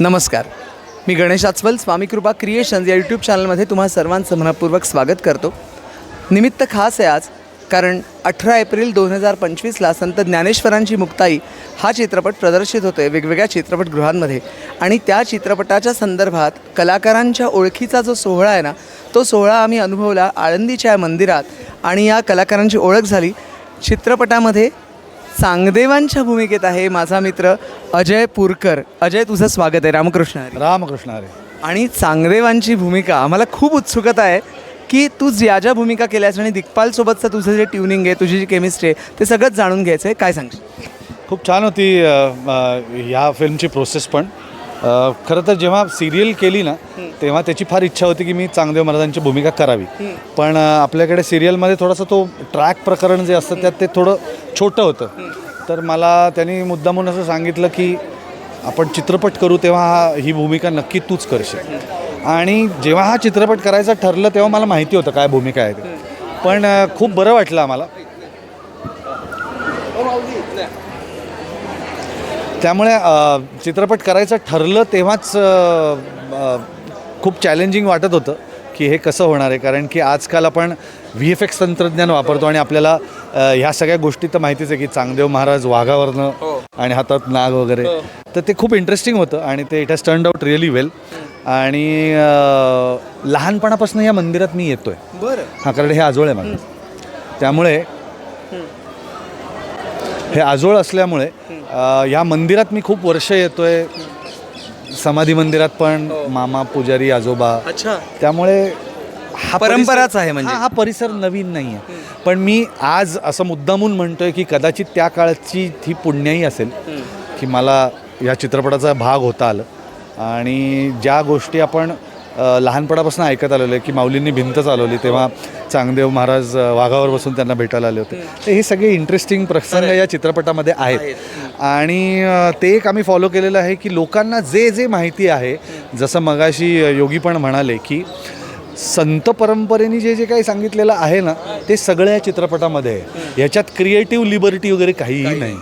नमस्कार. मी गणेश आचवल स्वामी कृपा क्रिएशन्स या यूट्यूब चॅनलमध्ये तुम्हा सर्वांचं मनपूर्वक स्वागत करतो. निमित्त खास आहे आज कारण अठरा एप्रिल दोन हजार पंचवीसला संत ज्ञानेश्वरांची मुक्ताई हा चित्रपट प्रदर्शित होतो आहे वेगवेगळ्या चित्रपटगृहांमध्ये. आणि त्या चित्रपटाच्या संदर्भात कलाकारांच्या ओळखीचा जो सोहळा आहे ना तो सोहळा आम्ही अनुभवला आळंदीच्या मंदिरात. आणि या कलाकारांची ओळख झाली. चित्रपटामध्ये चांगदेवांच्या भूमिकेत आहे माझा मित्र अजय पुरकर. अजय तुझं स्वागत आहे. रामकृष्ण हरी. रामकृष्ण हरे. आणि चांगदेवांची भूमिका आम्हाला खूप उत्सुकता आहे की तू ज्या ज्या भूमिका केल्यास आणि दिग्पालसोबतचं तुझं जे ट्युनिंग आहे तुझी जी केमिस्ट्री आहे ते सगळंच जाणून घ्यायचं आहे काय सांगशील? खूप छान होती अ, अ, ह्या फिल्मची प्रोसेस पण. अ, खरं तर जेव्हा सिरियल केली ना तेव्हा त्याची फार इच्छा होती की मी चांगदेव महाराजांची भूमिका करावी. पण अ, आपल्याकडे सिरियलमध्ये थोडासा तो ट्रॅक प्रकरण जे असतं त्यात ते थोडं छोटं होतं. तर मला त्यांनी मुद्दामून असं सांगितलं की आपण चित्रपट करू तेव्हा हा ही भूमिका नक्की तूच करशील. आणि जेव्हा हा चित्रपट करायचं ठरलं तेव्हा मला माहिती होतं काय भूमिका आहे ते. पण अ, खूप बरं वाटलं आम्हाला. त्यामुळे चित्रपट करायचं ठरलं तेव्हाच खूप चॅलेंजिंग वाटत होतं की हे कसं होणार आहे. कारण की आजकाल आपण व्ही एफ एक्स तंत्रज्ञान वापरतो आणि आपल्याला ह्या सगळ्या गोष्टी तर माहितीच आहे की चांगदेव महाराज वाघावरनं आणि हातात नाग वगैरे. तर ते खूप इंटरेस्टिंग होतं आणि ते it has turn out really well आणि लहानपणापासून या मंदिरात मी येतो आहे बरं. हा कारण हे आजोळ आहे माझं. त्यामुळे हे आजोळ असल्यामुळे अ, या मंदिरात मी खूप वर्ष येतोय. समाधी मंदिरात पण मामा पुजारी आजोबा. अच्छा. त्यामुळे हा परंपराच आहे म्हणजे. हा हा परिसर नवीन नाही आहे पण मी आज असं मुद्दामून म्हणतोय की कदाचित त्या काळची ती पुण्याही असेल की मला या चित्रपटाचा भाग होता आलं. आणि ज्या गोष्टी आपण लहानपणापासून ऐकत आलेलो आहे की माऊलींनी भिंत चालवली तेव्हा चांगदेव महाराज वाघावर बसून त्यांना भेटायला आले होते. तर हे सगळे इंटरेस्टिंग प्रसंग या चित्रपटामध्ये आहेत. आणि ते एक आम्ही फॉलो केलेलं आहे की लोकांना जे जे माहिती आहे जसं मगाशी योगी पण म्हणाले की संत परंपरेने जे जे काही सांगितलेलं आहे ना ते सगळं या चित्रपटामध्ये आहे. याच्यात क्रिएटिव्ह लिबर्टी वगैरे काहीही नाही.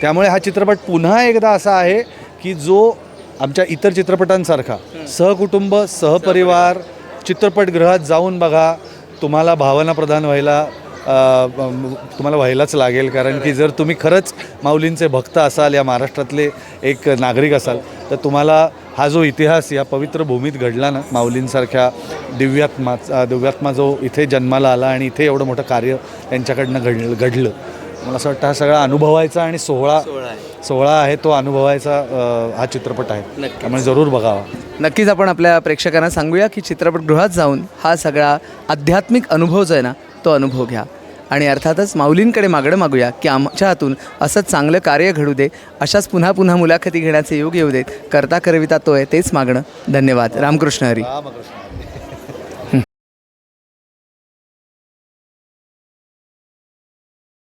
त्यामुळे हा चित्रपट पुन्हा एकदा असा आहे की जो आमच्या इतर चित्रपटांसारखा. सहकुटुंब सहपरिवार चित्रपटगृहात जाऊन बघा तुम्हाला भावना प्रधान व्हायला तुम्हाला व्हायलाच लागेल कारण की जर तुम्ही खरंच माऊलींचे भक्त असाल या महाराष्ट्रातले एक नागरिक असाल तर तुम्हाला हा जो इतिहास या पवित्र भूमीत घडला ना माऊलींसारख्या दिव्यात्मा दिव्यात्मा जो इथे जन्माला आला आणि इथे एवढं मोठं कार्य त्यांच्याकडनं घडलं घडलं मला असं वाटतं हा सगळा अनुभवायचा आणि सोहळा सोहळा आहे. तो अनुभवायचा अ, हा चित्रपट आहे. नक्कीच. त्यामुळे जरूर बघावा. नक्कीच आपण आपल्या प्रेक्षकांना सांगूया की चित्रपटगृहात जाऊन हा सगळा आध्यात्मिक अनुभव जो आहे ना तो अनुभव घ्या. आणि अर्थातच माऊलींकडे मागणं मागूया की आमच्या हातून असंच चांगलं कार्य घडू दे अशाच पुन्हा पुन्हा मुलाखती घेण्याचे योग येऊ देत. करता करविता तो आहे तेच मागणं. धन्यवाद. रामकृष्ण हरी.